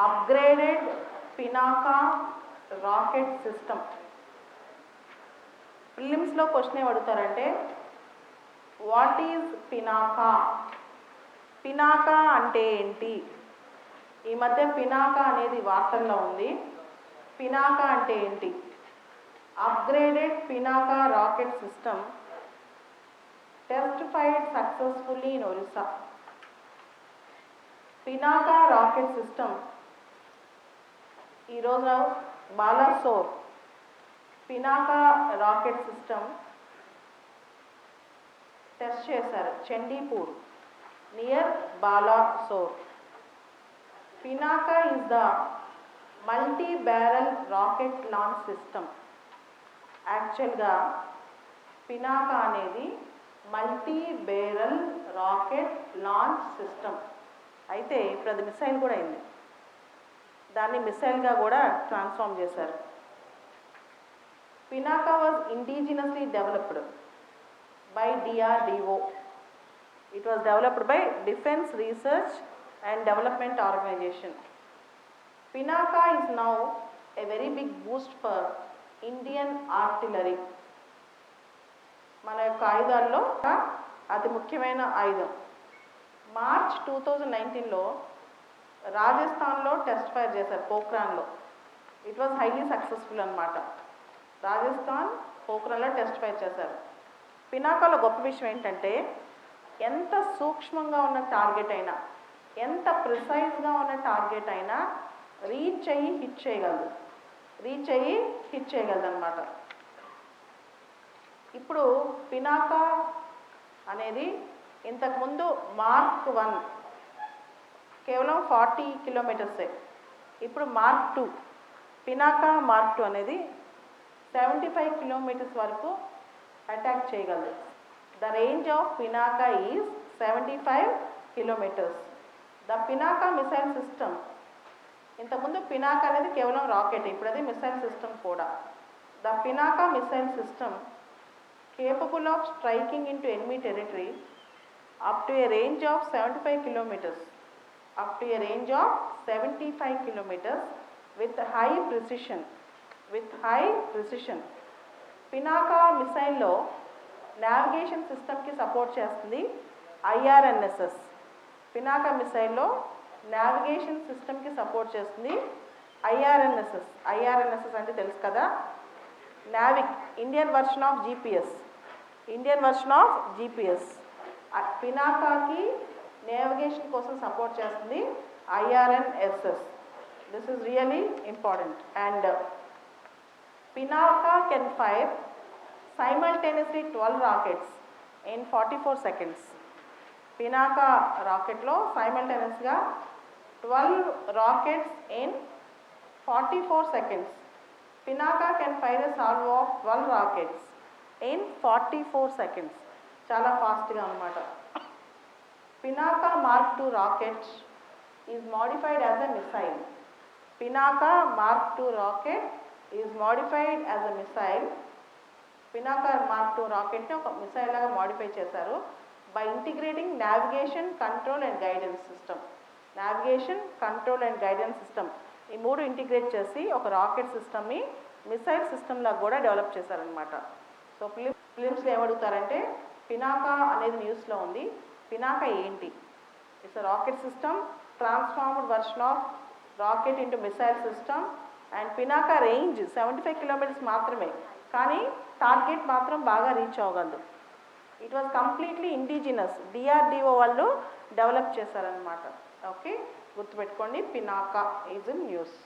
Upgraded Pinaka rocket system ప్రిలిమ్స్లో question ఏం అడుగుతారంటే వాట్ ఈజ్ పినాకా పినాకా అంటే ఏంటి? ఈ మధ్య పినాకా అనేది వార్తల్లో ఉంది. పినాకా అంటే ఏంటి? Upgraded Pinaka rocket system testified successfully in Orissa Pinaka rocket system ఈరోజు Balasore Pinaka rocket system test చేశారు Chandipur near Balasore Pinaka is the multi barrel rocket launch system. యాక్చువల్గా పినాకా అనేది multi barrel rocket launch system. అయితే ఇప్పుడు అది missile కూడా అయింది. దాన్ని మిసైల్గా కూడా ట్రాన్స్ఫార్మ్ చేశారు. Pinaka was indigenously developed by DRDO it was developed by defence research and development organisation Pinaka is now a very big boost for Indian artillery మన యొక్క ఆయుధాల్లో అతి ముఖ్యమైన ఆయుధం. మార్చ్ టూ థౌజండ్ నైన్టీన్లో రాజస్థాన్లో టెస్ట్ ఫైర్ చేశారు పోఖ్రాన్లో. ఇట్ వాజ్ హైలీ సక్సెస్ఫుల్ అనమాట రాజస్థాన్ పోఖ్రాన్లో టెస్ట్ ఫైర్ చేశారు. పినాకాలో గొప్ప విషయం ఏంటంటే ఎంత సూక్ష్మంగా ఉన్న టార్గెట్ అయినా ఎంత ప్రిసైజ్గా ఉన్న టార్గెట్ అయినా రీచ్ అయ్యి హిట్ చేయగలదు. రీచ్ అయ్యి హిట్ చేయగలదు అనమాట ఇప్పుడు పినాకా అనేది ఇంతకుముందు మార్క్ వన్ కేవలం ఫార్టీ కిలోమీటర్సే. ఇప్పుడు mark two Pinaka mark two అనేది సెవెంటీ ఫైవ్ కిలోమీటర్స్ వరకు అటాక్ చేయగలదు. The range of Pinaka is seventy five kilometres. The Pinaka missile system ఇంతకుముందు పినాకా అనేది కేవలం రాకెట్ ఇప్పుడు అది మిసైల్ సిస్టమ్ కూడా. The Pinaka missile system capable of striking in striking into enemy territory up to a range of 75 kilometers. Up to a range of 75 kilometers with high precision with high precision. Pinaka మిసైల్లో navigation సిస్టమ్కి support చేస్తుంది IRNSS Pinaka మిసైల్లో navigation సిస్టమ్కి support చేస్తుంది IRNSS IRNSS అంటే తెలుసు కదా? NavIC Indian version of GPS Indian version of GPS పినాకాకి navigation కోసం support చేస్తుంది IRNSS this is really important and Pinaka can fire simultaneously twelve rockets in forty four seconds Pinaka రాకెట్లో సైమల్టేనియస్గా twelve rockets in forty four seconds Pinaka can fire a salvo of twelve rockets in forty four seconds చాలా ఫాస్ట్గా అనమాట Pinaka mark two rocket is modified as a missile Pinaka mark two rocket is modified as a missile Pinaka mark two రాకెట్ని ఒక missile లాగా modify చేశారు. By integrating navigation control and guidance system navigation control and guidance system ఈ మూడు integrate చేసి ఒక rocket సిస్టమ్ని missile సిస్టమ్లా కూడా develop చేశారనమాట సో ఫిలిం ఫిలిమ్స్లో ఏమడుగుతారంటే పినాకా అనేది న్యూస్లో ఉంది. పినాకా ఏంటి? It's rocket system transformed version of rocket into missile system and Pinaka range seventy five kilometres మాత్రమే. కానీ టార్గెట్ మాత్రం బాగా reach అవ్వగలదు. It was completely indigenous DRDO వాళ్ళు డెవలప్ చేశారనమాట ఓకే గుర్తుపెట్టుకోండి పినాకా ఈజ్ ఇన్ న్యూస్